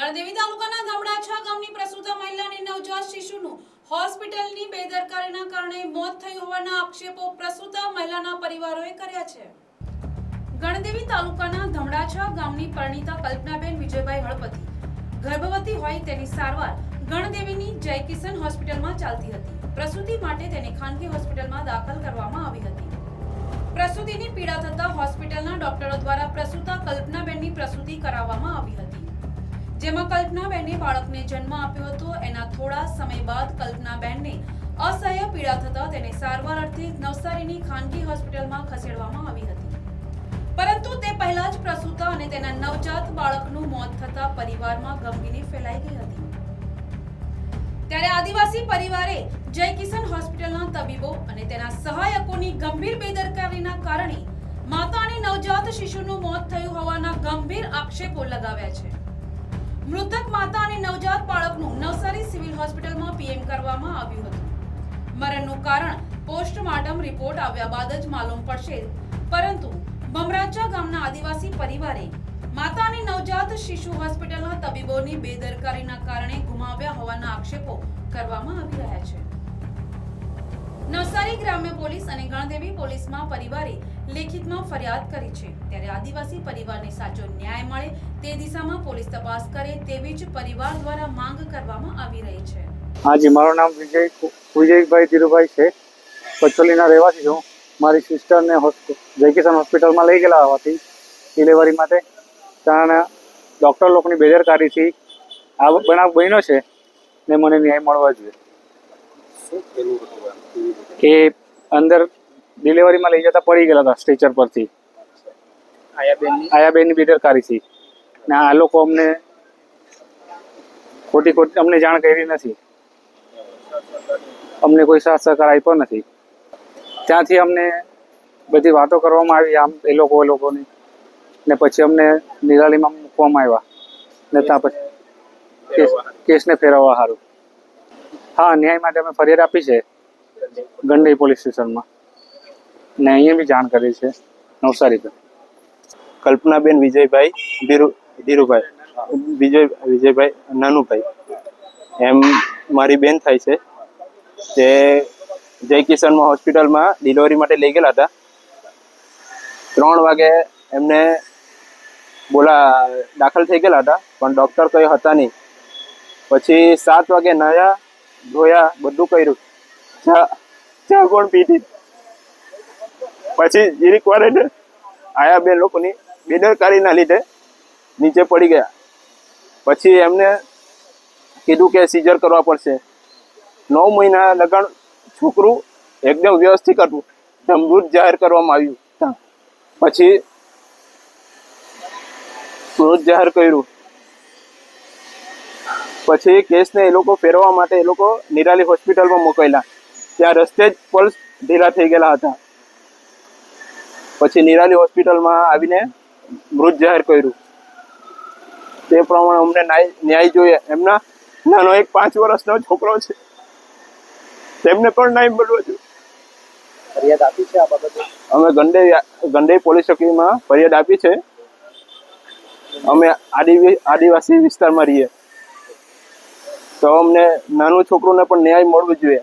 ગણદેવી તાલુકાના ગામડાછા ગામની પ્રસૂતા મહિલા અને નવજાત શિશુનું હોસ્પિટલની બેદરકારીના કારણે મોત થયું હોવાના આક્ષેપો પ્રસૂતા મહિલાના પરિવારોએ કર્યા છે. ગણદેવી તાલુકાના ધમડાછા ગામની પરણિતા કલ્પનાબેન વિજયભાઈ હળપતિ ગર્ભવતી હોય તેની સારવાર ગણદેવીની જય કિશન હોસ્પિટલમાં ચાલતી હતી. પ્રસૂતિ માટે તેને ખાનગી હોસ્પિટલમાં દાખલ કરવામાં આવી હતી. પ્રસૂતિની પીડા થતા હોસ્પિટલના ડોક્ટરો દ્વારા પ્રસૂતા કલ્પનાબેનની પ્રસૂતિ કરાવવામાં આવી હતી. જેમાં કલ્પનાબેને બાળકને જન્મ આપ્યો હતો. એના થોડા સમય બાદ કલ્પનાબેનને અસહ્ય પીડા થતા તેને સારવાર અર્થે નવસારીની ખાનગી હોસ્પિટલમાં ખસેડવામાં આવી હતી. પરંતુ તે પહેલા જ પ્રસૂતા અને તેના નવજાત બાળકનું મોત થતા પરિવારમાં ગમગીની ફેલાઈ ગઈ હતી. ત્યારે આદિવાસી પરિવારે જય કિશન હોસ્પિટલના તબીબો અને તેના સહાયકોની ગંભીર બેદરકારીના કારણે માતા અને નવજાત શિશુનું મોત થયું હોવાના ગંભીર આક્ષેપો લગાવ્યા છે. મૃતક માતા અને નવજાત બાળકનું નવસારી સિવિલ હોસ્પિટલમાં પીએમ કરવામાં આવ્યું હતું. મરણનું કારણ પોસ્ટમોર્ટમ રિપોર્ટ આવ્યા બાદ જ માલુમ પડશે. પરંતુ બમરાચા ગામના આદિવાસી પરિવારે માતા અને નવજાત શિશુ હોસ્પિટલના તબીબોની બેદરકારીના કારણે ગુમાવ્યા હોવાના આક્ષેપો કરવામાં આવી રહ્યા છે. નવસારી ગ્રામ્ય પોલીસ અને ગણદેવી પોલીસમાં પરિવારે લેખિતમાં ફરિયાદ કરી છે. ત્યારે આદિવાસી પરિવારને સાચો ન્યાય મળે તે દિશામાં પોલીસ તપાસ કરે તેવી જ પરિવાર દ્વારા માંગ કરવામાં આવી રહી છે. હાજી મારું નામ વિજય વિજયભાઈ ધીરુભાઈ છે. પચોલીના રહેવાસી છું. મારી સિસ્ટરને જયકિશન હોસ્પિટલમાં લઈ ગયેલા હોવાથી ડિલિવરી માટે ત્યાં ડૉક્ટર લોકોની બેદરકારીથી આ બનાવ બન્યો છે ને મને ન્યાય મળવા જોઈએ. શું થયેલું હતું? કે અંદર ડિલિવરીમાં લઈ જતા પડી ગયેલા હતા સ્ટ્રેચર પરથી. આયાબેનની? બેદરકારીથી. ને આ લોકો અમને ખોટી ખોટી અમને જાણ કરી નથી. અમને કોઈ સાથ સહકાર આપ્યો નથી. ત્યાંથી અમને બધી વાતો કરવામાં આવી આમ એ લોકો એ લોકોની. ને પછી અમને નિરાલીમાં મૂકવામાં આવ્યા. ને ત્યાં પછી કેસ કેસને ફેરવવા સારું હા ન્યાય માટે અમે ફરિયાદ આપી છે. ગંડઈ પોલીસ સ્ટેશનમાં. ને અહીંયા બી જાણ કરી છે, નવસારી પર કલ્પનાબેન વિજયભાઈ, ધીરુ, ધીરુભાઈ, વિજય, વિજયભાઈ નાનુભાઈ. એમ મારી બેન થાય છે. તે જય કિશનમાં હોસ્પિટલમાં ડિલિવરી માટે લઈ ગયેલા હતા. ત્રણ વાગે એમને બોલા દાખલ થઈ ગયેલા હતા, પણ ડૉક્ટર કંઈ હતા નહીં. પછી સાત વાગે નયા, ધોયા, બધું કર્યું. ચા ચા પણ પીધી. પછી જીરીક વાર એટલે આયા બે લોકોની બેદરકારીના લીધે નીચે પડી ગયા. પછી એમને કીધું કે સીઝર કરવા પડશે. નવ મહિના લગણ છોકરું એકદમ વ્યવસ્થિત હતું. તો મૃત જાહેર કરવામાં આવ્યું. પછી મૃત જાહેર કર્યું. પછી કેસને એ લોકો ફેરવા માટે એ લોકો નિરાલી હોસ્પિટલમાં મોકલ્યા. ત્યાં રસ્તે જ પલ્સ ઢીલા થઈ ગયેલા હતા. પછી નિરાલી હોસ્પિટલમાં આવીને મૃત જાહેર કર્યું. તે પ્રમાણે અમને ન્યાય જોઈએ. એમના નાનો એક પાંચ વર્ષનો છોકરો છે. તેમને પણ ન્યાય મળવો જોઈએ. ફરિયાદ આપી છે આ બાબતે? અમે ગંડે ગંડે પોલીસ ચોકીમાં ફરિયાદ આપી છે. અમે આદિ આદિવાસી વિસ્તારમાં રહીએ. તો અમને નાનું છોકરોને પણ ન્યાય મળવો જોઈએ.